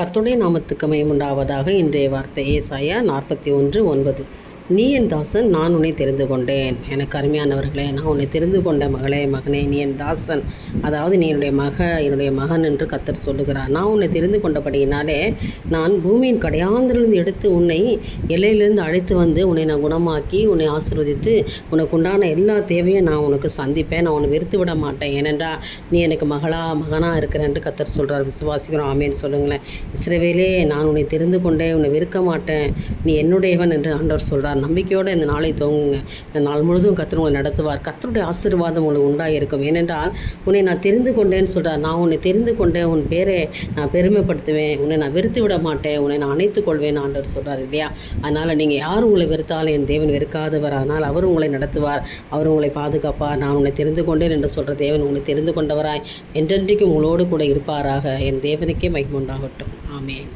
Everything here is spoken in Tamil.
கத்துடைய நாமத்துக்கு மயமுண்டாவதாக இன்றைய வார்த்தை ஏசாயா நாற்பத்தி ஒன்று ஒன்பது. நீ என் தாசன் நான் உன்னை தெரிந்து கொண்டேன். எனக்கு அருமையானவர்களே நான் உன்னை தெரிந்து கொண்ட மகளே மகனே நீ என் தாசன். அதாவது நீ என்னுடைய மக என்னுடைய மகன் என்று கத்தர் சொல்லுகிறார். நான் உன்னை தெரிந்து கொண்டபடியினாலே நான் பூமியின் கடையாந்திலிருந்து எடுத்து உன்னை எல்லையிலிருந்து அழைத்து வந்து உன்னை நான் குணமாக்கி உன்னை ஆசிர்வதித்து உனக்கு உண்டான எல்லா தேவையும் நான் உனக்கு சந்திப்பேன். நான் உன்னை வெறுத்து விட மாட்டேன். ஏனென்றா நீ எனக்கு மகளா மகனாக இருக்கிறேன் கத்தர் சொல்கிறார் விசுவாசிக்கிறோம். ஆமேன்னு சொல்லுங்களேன். இஸ்ரவேலே நான் உன்னை தெரிந்து கொண்டேன். உன்னை வெறுக்க மாட்டேன். நீ என்னுடையவன் என்று ஆண்டவர் சொல்கிறார் நம்பிக்கையோடு இந்த நாளை துவங்குங்க. இந்த நாள் முழுதும் கத்தர் உங்களை நடத்துவார். கத்தருடைய ஆசீர்வாதம் உங்களுக்கு உண்டாக இருக்கும் ஏனென்றால் உன்னை நான் தெரிந்து கொண்டேன்னு சொல்கிறார் நான் உன்னை தெரிந்து கொண்டேன். உன் பேரை நான் பெருமைப்படுத்துவேன். உன்னை நான் வெறுத்து விட மாட்டேன். உன்னை நான் அணைத்துக் கொள்வேன் ஆண்டவர் சொல்கிறார் இல்லையா? அதனால் நீங்கள் யார் உங்களை வெறுத்தாலும் என் தேவன் வெறுக்காதவர். ஆனால் அவர் உங்களை நடத்துவார். அவர் உங்களை பாதுகாப்பார். நான் உன்னை தெரிந்து கொண்டேன் என்று சொல்கிற தேவன் உன்னை தெரிந்து கொண்டவராய். என்றென்றைக்கும் உங்களோடு கூட இருப்பாராக. என் தேவனுக்கே மகிமுண்டாகட்டும் ஆமேன்.